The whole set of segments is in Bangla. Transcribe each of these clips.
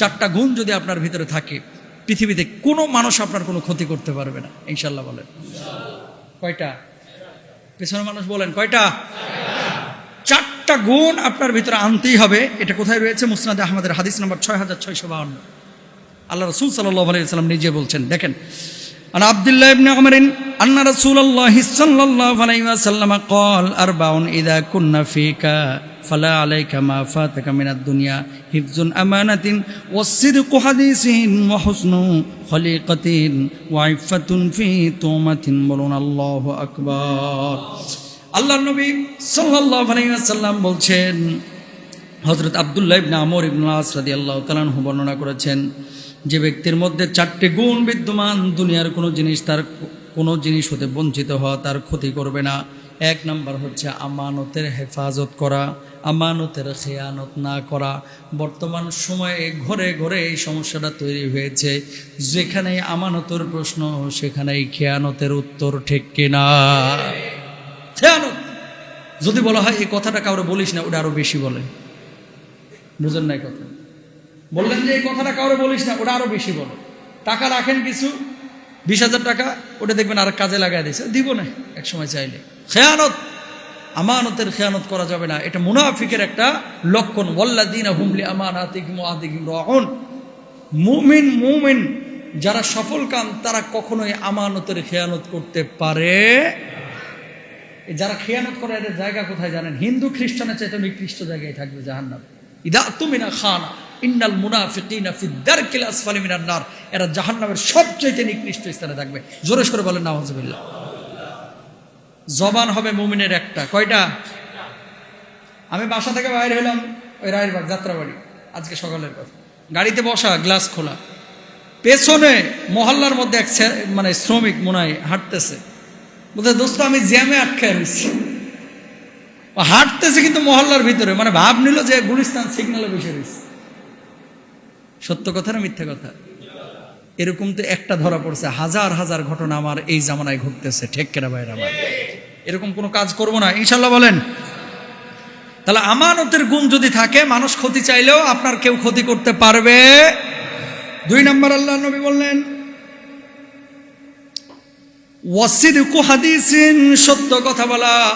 চারটা গুণ যদি আপনার ভিতরে থাকে, পৃথিবীতে কোনো মানুষ আপনার কোনো ক্ষতি করতে পারবে না ইনশাল্লাহ বলেন। কয়টা? পেছনের মানুষ বলেন, কয়টা? চারটা গুণ আপনার ভিতরে আনতেই হবে। এটা কোথায় রয়েছে? মুসনাদ আহমদের হাদিস নম্বর ছয় হাজার ছয়শো বাহান্ন আল্লাহ রসুল সাল্লাহ আলাইসাল্লাম নিজে বলছেন, দেখেন আর আবদুল্লাহ ইবনে আমরিন عمر أن رسول الله صلى الله عليه وسلم قال أربع إذا كنا فيك فلا عليك ما فاتك من الدنيا حفظ أمانة والصدق حديث وحسن خليقة وعفة في تومة بلون الله أكبر আল্লাহ নবী সাল্লাহ আলাইসাল্লাম বলছেন হজরত আবদুল্লাহ ইবনে আমর ইবনুল আস রাদিয়াল্লাহু তাআলাহু বর্ণনা করেছেন যে ব্যক্তির মধ্যে চারটি গুণ বিদ্যমান দুনিয়ার কোনো জিনিস তার কোনো জিনিস হতে বঞ্চিত হওয়া তার ক্ষতি করবে না। এক নাম্বার হচ্ছে আমানতের হেফাজত করা, আমানতের খেয়ানত না করা। বর্তমান সময়ে ঘরে ঘরে এই সমস্যাটা তৈরি হয়েছে। যেখানে আমানতের প্রশ্ন, সেখানেই খেয়ানতের উত্তর ঠিক কিনা? খেয়ানত! যদি বলা হয় এই কথাটা কাউরে বলিস না, ওটা আরও বেশি বলে। বুঝেন নাই কথা। বললেন যে এই কথাটা কাউরে বলিস না, ওটা আরও বেশি বলে। টাকা রাখেন কিছু বিশ হাজার টাকা, ওটা দেখবেন আর কাজে লাগাই দিয়েছে। দিব না এক সময় চাইলে। খেয়ানত, আমানতের খেয়ানত করা যাবে না। এটা মুনাফিকের একটা লক্ষণ। ওয়াল্লাদিনা হুমলি মুমিন মুমিন, যারা সফল কাম, তারা কখনোই আমানতের খেয়ানত করতে পারে যারা খেয়ানত করে, এদের জায়গা কোথায় জানেন? হিন্দু খ্রিস্টানের চাইতে নিকৃষ্ট জায়গায় থাকবে জাহান্নাম। ইদা তুমিনা খানা। ইন্নাল মুনাফিকিনা ফি দারকিল আসফালি মিনান নার। এরা জাহান্নামের সবচেয়ে নিকৃষ্ট স্থানে থাকবে। জোরে সরে বলেন, নাউজুবিল্লাহ। জবান হবে মুমিনের একটা। কয়টা? আমি বাসা থেকে বাইরে হলাম ওই রায়েরবাগ যাত্রাবাড়ি। আজকে সকালের কথা। গাড়িতে বসা, গ্লাস খোলা। পেছনে মহল্লার মধ্যে এক মানে শ্রমিক মনে হাঁটতেছে। বলতে দোস্ত, আমি জ্যামে আটকে রয়েছি। হাঁটতেছে কিন্তু মহল্লার ভিতরে। মানে ভাব নিল যে গুলিস্তান সিগন্যালে বসে রয়েছে। সত্য কথা না মিথ্যা কথা? এরকম তো একটা ধরা পড়ছে, হাজার হাজার ঘটনা আমার এই জামানায় ঘটতেছে, ঠেক কেনা ভাইয়ের আমার? এরকম কোনো কাজ করব না, ইনশাল্লাহ বলেন। তাহলে আমানতের গুণ যদি থাকে, মানুষ ক্ষতি চাইলেও আপনার কেউ ক্ষতি করতে পারবে। দুই নম্বর আল্লাহ নবী বললেন সত্য কথা বলা।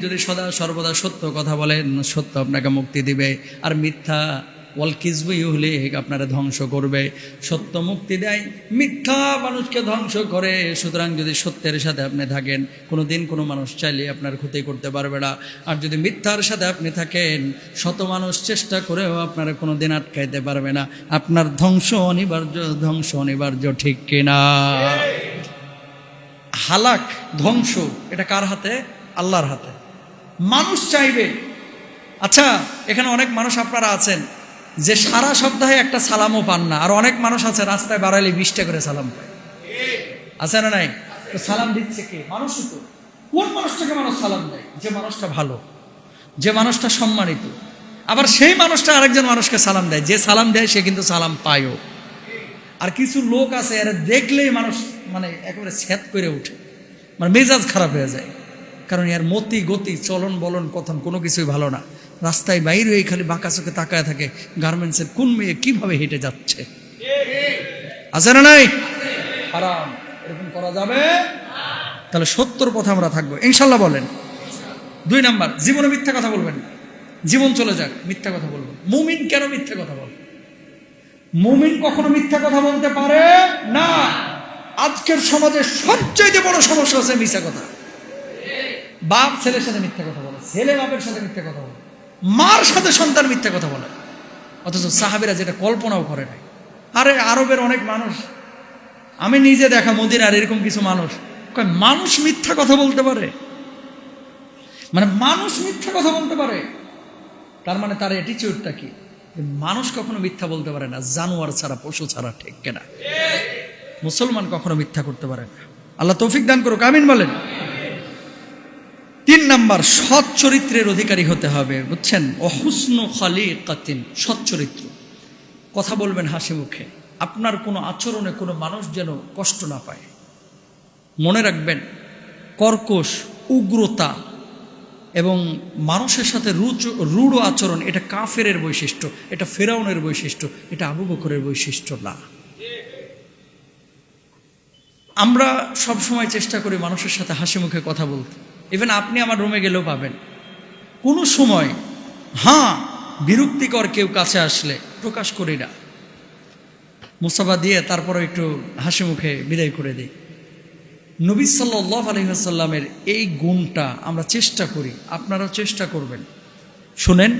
যদি সদা সর্বদা সত্য কথা বলেন, সত্য আপনাকে মুক্তি দিবে। আর মিথ্যা ওয়াল কিযবু ইহলিক আপনারা ধ্বংস করবে। সত্য মুক্তি দেয়, মিথ্যা মানুষকে ধ্বংস করে। সুতরাং যদি সত্যের সাথে আপনি থাকেন কোনো দিন কোনো মানুষ চাইলে আপনার ক্ষতি করতে পারবে না। আর যদি মিথ্যার সাথে আপনি থাকেন, শত মানুষ চেষ্টা করেও আপনারা কোনো দিন আটকাইতে পারবে না। আপনার ধ্বংস অনিবার্য ধ্বংস অনিবার্য, ঠিক কিনা? হালাক, ধ্বংস, এটা কার হাতে? আল্লাহর হাতে। মানুষ চাইবে। আচ্ছা এখানে অনেক মানুষ আপনারা আছেন। যে সারা সপ্তাহে একটা সালামও পান না। আর অনেক মানুষ আছে রাস্তায় বাড়াইলে বিশটা করে সালাম পায়। আছে না নাই? সালাম দিচ্ছে কে? মানুষই তো। কোন মানুষটাকে মানুষ সালাম দেয়? যে মানুষটা ভালো, যে মানুষটা সম্মানিত। আবার সেই মানুষটা আরেকজন মানুষকে সালাম দেয়। যে সালাম দেয়, সে কিন্তু সালাম পায়ও। আর কিছু লোক আছে, এরা দেখলেই মানুষ মানে একেবারে ছ্যাত করে ওঠে। মানে মেজাজ খারাপ হয়ে যায়। কারণ এর মতি গতি, চলন বলন, কথন কোনো কিছুই ভালো না। রাস্তায় বাইরে হয়ে খালি বাঁকা চোখে তাকায় থাকে গার্মেন্টসের কোন মেয়ে কীভাবে হেঁটে যাচ্ছে? আছে না নাই? হারাম। এরকম করা যাবে? তাহলে সত্তর পথে আমরা থাকব। ইনশাল্লাহ বলেন। দুই নাম্বার, জীবনে মিথ্যা কথা বলবেন। জীবন চলে যাক, মিথ্যা কথা বলবেন মুমিন কেন মিথ্যা কথা বলবে মুমিন কখনো মিথ্যা কথা বলতে পারে না। আজকের সমাজে সবচেয়ে বড় সমস্যা হচ্ছে মিথ্যা কথা। বাপ ছেলের সাথে মিথ্যা কথা বলে, ছেলে বাপের সাথে মিথ্যা কথা বলে। মার সাথে সন্তান মিথ্যা কথা বলে। অথচ সাহাবিরা যেটা কল্পনাও করে নাই। আরে আরবের অনেক মানুষ, আমি নিজে দেখা মদিনার এরকম কিছু মানুষ। মানুষ মিথ্যা কথা বলতে পারে? মানে মানুষ মিথ্যা কথা বলতে পারে। তার মানে তার অ্যাটিচিউডটা কি? মানুষ কখনো মিথ্যা বলতে পারে না, জানোয়ার ছাড়া, পশু ছাড়া, ঠিক কেনা? মুসলমান কখনো মিথ্যা করতে পারে না। আল্লাহ তৌফিক দান করুক, আমিন বলেন। তিন নাম্বার, সৎ চরিত্রের অধিকারী হতে হবে, বুঝছেন? অহুসনু খালি কাতিন সৎ চরিত্র। কথা বলবেন হাসি মুখে। আপনার কোনো আচরণে কোনো মানুষ যেন কষ্ট না পায়। মনে রাখবেন, কর্কশ, উগ্রতা এবং মানুষের সাথে রুচ, রূঢ় আচরণ, এটা কাফেরের বৈশিষ্ট্য, এটা ফেরাউনের বৈশিষ্ট্য, এটা আবু বকরের বৈশিষ্ট্য না। আমরা সব সময় চেষ্টা করি মানুষের সাথে হাসি মুখে কথা বলতে। ইভেন আপনি আমার রুমে গেলেও পাবেন। কোনো সময় হ্যাঁ বিরক্তিকর কেউ কাছে আসলে প্রকাশ করি না। মুসাফা দিয়ে তারপরে একটু হাসি মুখে বিদায় করে দিই। নবী সাল্লাহ আলহিহাসাল্লামের এই গুণটা আমরা চেষ্টা করি, আপনারাও চেষ্টা করবেন। শোনেন,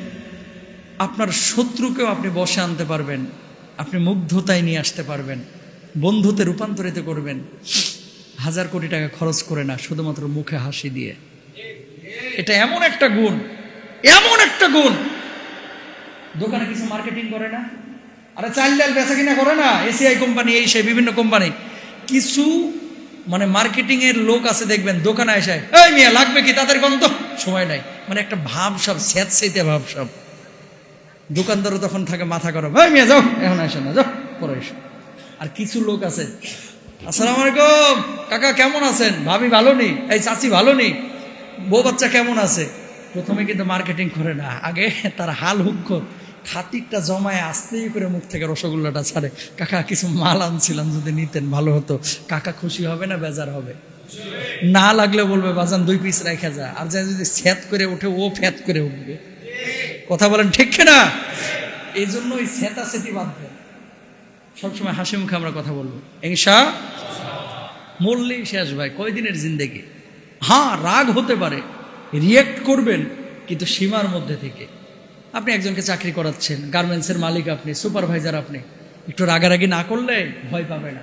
আপনার শত্রুকেও আপনি বসে আনতে পারবেন, আপনি মুগ্ধতায় নিয়ে আসতে পারবেন, বন্ধুতে রূপান্তরিত করবেন। হাজার কোটি টাকা খরচ করে না, শুধুমাত্র মুখে হাসি দিয়ে। এটা এমন একটা গুণ, এমন একটা গুণ। দোকানে কিছু মার্কেটিং করে না, আরে চাল ডাল বেচা কিনা করে না এসিআই কোম্পানি এই সেই বিভিন্ন কোম্পানি কিছু মানে মার্কেটিং এর লোক আছে, দেখবেন, দোকানে এসে, এই মিয়া, লাগবে কি তাদের গন্ধ সময় নাই। মানে একটা ভাব সব স্যাঁত সেইতে ভাব সব। দোকানদারও তখন থাকে, মাথা গরম, এই মিয়া, যাও, এখন আসে না, যাও, পরে এসো। আর কিছু লোক আছে আসসালামু আলাইকুম। কাকা, কেমন আছেন? ভাবি ভালো নেই এই চাচি ভালো নেই বউ বাচ্চা কেমন আছে? প্রথমে কিন্তু মার্কেটিং করে না, আগে তার হাল হুক্ষ খাতিরটা জমায় আস্তেই করে মুখ থেকে রসগোল্লাটা ছাড়ে। কাকা, কিছু মাল আনছিলাম যদি নিতেন, ভালো হতো। কাকা খুশি হবে না বেজার হবে? না লাগলে বলবে, বাজান, দুই পিস রেখে যা। আর যা যদি স্যাত করে ওঠে, ও ফ্যাত করে উঠবে। কথা বলেন ঠিক না এই জন্য ওই স্যাতা সেতি বাঁধবে। সবসময় হাসি মুখে আমরা কথা বলব। ইংসা মরলেই শেষ ভাই, কয়দিনের জিন্দেগি? হ্যাঁ রাগ হতে পারে রিয়েক্ট করবেন, কিন্তু সীমার মধ্যে থেকে। আপনি একজনকে চাকরি করাচ্ছেন গার্মেন্টসের মালিক আপনি সুপারভাইজার আপনি, একটু রাগারাগি না করলে ভয় পাবে না।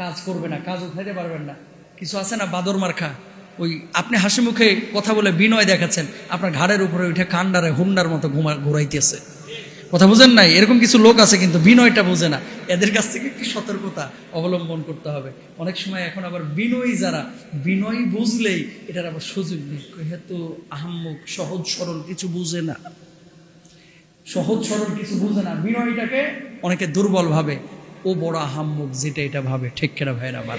কাজ করবে না, কাজ উঠাইতে পারবেন না। কিছু আছে না বাদর মার্খা? ওই আপনি হাসি মুখে কথা বলে বিনয় দেখাচ্ছেন, আপনার ঘাড়ের উপরে উঠে কান্ডারে হুন্ডার মতো ঘুমা ঘুরাইতেছে। কথা বুঝেন নাই? এরকম কিছু লোক আছে কিন্তু বিনয়টা বুঝে না। এদের কাছ থেকে একটু সতর্কতা অবলম্বন করতে হবে। অনেক সময় এখন আবার বিনয়ী যারা, বিনয়ী বুঝলেই এটার আবার সুযোগ নেই। যেহেতু আহম্মুক, সহজ সরল কিছু বুঝে না। সহজ সরল কিছু বুঝে না। বিনয়টাকে অনেকে দুর্বল ভাবে। ও বড় আহাম্মুক যেটা এটা ভাবে। ঠিক কেনা ভাইরা আমার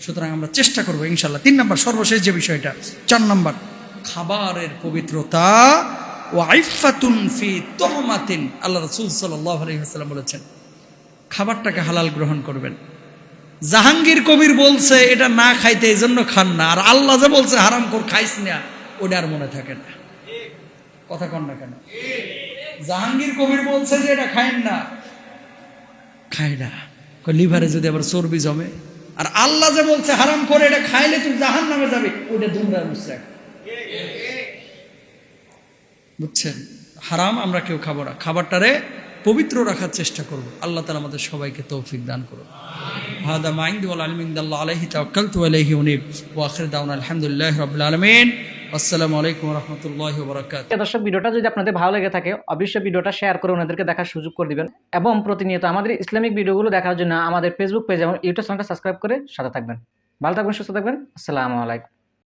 সুতরাং আমরা চেষ্টা করব ইনশাল্লাহ তিন নম্বর, সর্বশেষ যে বিষয়টা, চার নম্বর, খাবারের পবিত্রতা ও আইফাতুন ফি তহমাতিন, আল্লাহ রসুল সাল্লাহ বলেছেন, খাবারটাকে হালাল গ্রহণ করবেন। জাহাঙ্গীর কবির বলছে, এটা না খাইতে এই জন্য খান না, আর আল্লাহ যে বলছে, হারাম কর, খাইস না, ওটা আর মনে থাকে না। কথা কন না কেন? জাহাঙ্গীর কবির বলছে যে, এটা খাইন না। খাই না। লিভারে যদি আবার চর্বি জমে, আর আল্লাহ যে বলছে, হারাম করে, এটা খাইলে তুই জাহান নামে যাবে, ওইটা দুমরা বুঝছে বুঝছেন হারাম আমরা কেউ খাবো না খাবারটারে পবিত্র রাখার চেষ্টা করব আল্লাহ তালা আমাদের সবাইকে তৌফিক দান করুন هذا ما عندي والعلم عند الله عليه توكلت وإليه أنيب وآخر دعوانا الحمد لله رب العالمين والسلام عليكم ورحمة الله وبركاته প্রিয় দর্শক ভিডিওটা যদি আপনাদের ভালো লেগে থাকে অবশ্যই ভিডিওটা শেয়ার করে ওনাদেরকে দেখার সুযোগ করে দিবেন এবং প্রতিনিয়ত আমাদের ইসলামিক ভিডিওগুলো দেখার জন্য আমাদের ফেসবুক পেজ এবং ইউটিউব চ্যানেলটা সাবস্ক্রাইব করে সাথে থাকবেন ভালো থাকবেন সুস্থ থাকবেন আসসালামু আলাইকুম